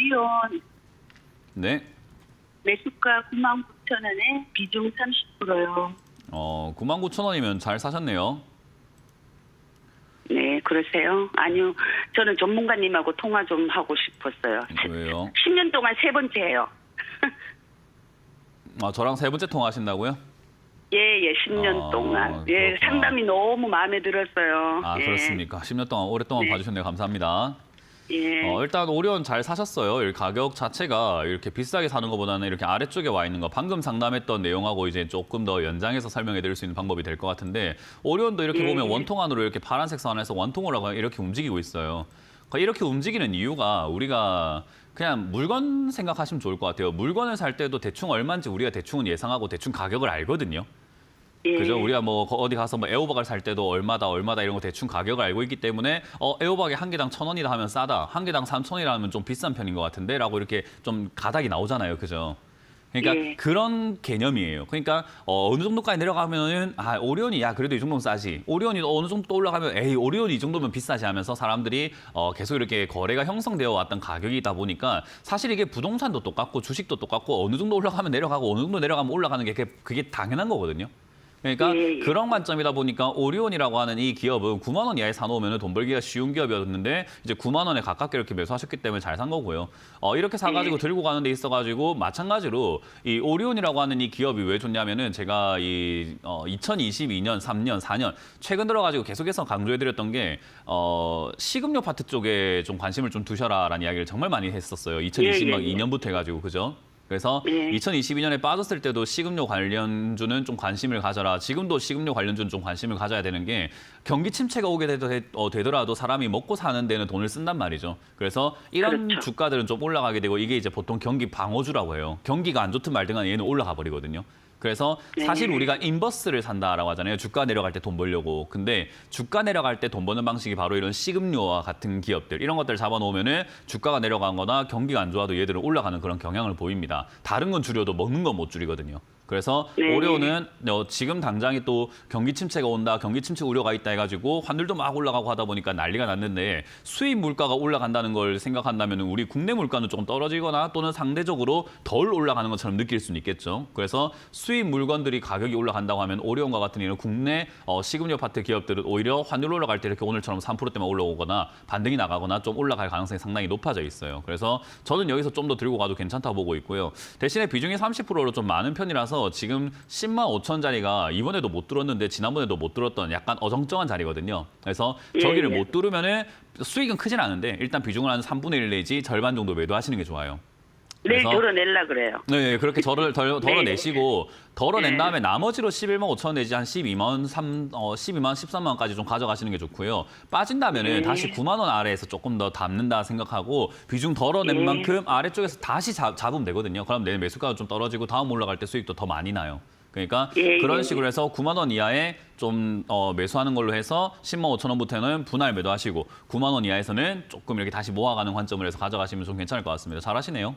오리온 네. 매수가 9만 9천 원에 비중 30%요. 어, 99,000원이면 잘 사셨네요. 네, 그러세요? 아니요, 저는 전문가님하고 통화 좀 하고 싶었어요. 왜요? 10년 동안 세 번째예요. 아, 저랑 세 번째 통화하신다고요? 예, 예, 10년 아, 동안. 예, 그렇구나. 상담이 너무 마음에 들었어요. 아, 예, 그렇습니까? 10년 동안 오랫동안 네. 봐주셨네요. 감사합니다. 예. 어, 일단 오리온 잘 사셨어요. 이 가격 자체가 이렇게 비싸게 사는 것보다는 이렇게 아래쪽에 와 있는 거 방금 상담했던 내용하고 이제 조금 더 연장해서 설명해 드릴 수 있는 방법이 될 것 같은데 오리온도 이렇게 예. 보면 원통 안으로 이렇게 파란색 선에서 원통으로 이렇게 움직이고 있어요. 그러니까 이렇게 움직이는 이유가 우리가 그냥 물건 생각하시면 좋을 것 같아요. 물건을 살 때도 대충 얼마인지 우리가 대충은 예상하고 대충 가격을 알거든요. 예. 그죠? 우리가 뭐 거- 어디 가서 뭐 애호박을 살 때도 얼마다 얼마다 이런 거 대충 가격을 알고 있기 때문에 어 애호박이 한 개당 천 원이다 하면 싸다, 한 개당 삼천 원이라 하면 좀 비싼 편인 것 같은데라고 이렇게 좀 가닥이 나오잖아요, 그죠? 그러니까 예. 그런 개념이에요. 그러니까 어, 느 정도까지 내려가면은 아 오리온이 야 그래도 이 정도면 싸지. 오리온이 어느 정도 또 올라가면 에이 오리온이 이 정도면 비싸지 하면서 사람들이 어, 계속 이렇게 거래가 형성되어 왔던 가격이다 보니까 사실 이게 부동산도 똑같고 주식도 똑같고 어느 정도 올라가면 내려가고 어느 정도 내려가면 올라가는 게 그게, 그게 당연한 거거든요. 그러니까 예, 예. 그런 관점이다 보니까 오리온이라고 하는 이 기업은 9만 원 이하에 사놓으면 돈 벌기가 쉬운 기업이었는데 이제 9만 원에 가깝게 이렇게 매수하셨기 때문에 잘 산 거고요. 어, 이렇게 사가지고 예. 들고 가는 데 있어가지고 마찬가지로 이 오리온이라고 하는 이 기업이 왜 좋냐면은 제가 이 어, 2022년, 3년, 4년 최근 들어가지고 계속해서 강조해드렸던 게 어, 식음료 파트 쪽에 좀 관심을 좀 두셔라라는 이야기를 정말 많이 했었어요. 2020년 예, 예. 2년부터 해가지고 그죠? 그래서 예. 2022년에 빠졌을 때도 식음료 관련주는 좀 관심을 가져라. 지금도 식음료 관련주는 좀 관심을 가져야 되는 게 경기 침체가 오게 되더- 어, 되더라도 사람이 먹고 사는 데는 돈을 쓴단 말이죠. 그래서 이런 그렇죠. 주가들은 좀 올라가게 되고 이게 이제 보통 경기 방어주라고 해요. 경기가 안 좋든 말든 간에 얘는 올라가 버리거든요. 그래서 네. 사실 우리가 인버스를 산다라고 하잖아요. 주가 내려갈 때 돈 벌려고. 근데 주가 내려갈 때 돈 버는 방식이 바로 이런 식음료와 같은 기업들 이런 것들 잡아놓으면은 주가가 내려가거나 경기가 안 좋아도 얘들은 올라가는 그런 경향을 보입니다. 다른 건 줄여도 먹는 건 못 줄이거든요. 그래서 네. 오레오는 어, 지금 당장에 또 경기 침체가 온다, 경기 침체 우려가 있다 해가지고 환율도 막 올라가고 하다 보니까 난리가 났는데 수입 물가가 올라간다는 걸 생각한다면 우리 국내 물가는 조금 떨어지거나 또는 상대적으로 덜 올라가는 것처럼 느낄 수는 있겠죠. 그래서 수입 물건들이 가격이 올라간다고 하면 오리온과 같은 이런 국내 어, 식음료 파트 기업들은 오히려 환율 올라갈 때 이렇게 오늘처럼 3%대만 올라오거나 반등이 나가거나 좀 올라갈 가능성이 상당히 높아져 있어요. 그래서 저는 여기서 좀 더 들고 가도 괜찮다 보고 있고요. 대신에 비중이 30%로 좀 많은 편이라서 지금 10만 5천 자리가 이번에도 못 들었는데 지난번에도 못 들었던 약간 어정쩡한 자리거든요. 그래서 예, 저기를 예. 못 뚫으면 은 수익은 크진 않은데 일단 비중을 한 3분의 1 내지 절반 정도 매도하시는 게 좋아요. 내일 그래서- 덜어낼라 그래요. 네, 그렇게 덜어, 덜, 덜어내시고 덜어낸 네. 다음에 나머지로 11만 5천 내지 한 12만 3, 어, 12만 13만 원까지 좀 가져가시는 게 좋고요. 빠진다면 은 네. 다시 9만 원 아래에서 조금 더 담는다 생각하고 비중 덜어낸 네. 만큼 아래쪽에서 다시 잡, 잡으면 되거든요. 그럼 내 매수가가 좀 떨어지고 다음 올라갈 때 수익도 더 많이 나요. 그러니까 예, 그런 예. 식으로 해서 9만 원 이하에 좀 어, 매수하는 걸로 해서 10만 5천 원부터는 분할 매도하시고 9만 원 이하에서는 조금 이렇게 다시 모아가는 관점을 해서 가져가시면 좀 괜찮을 것 같습니다. 잘하시네요.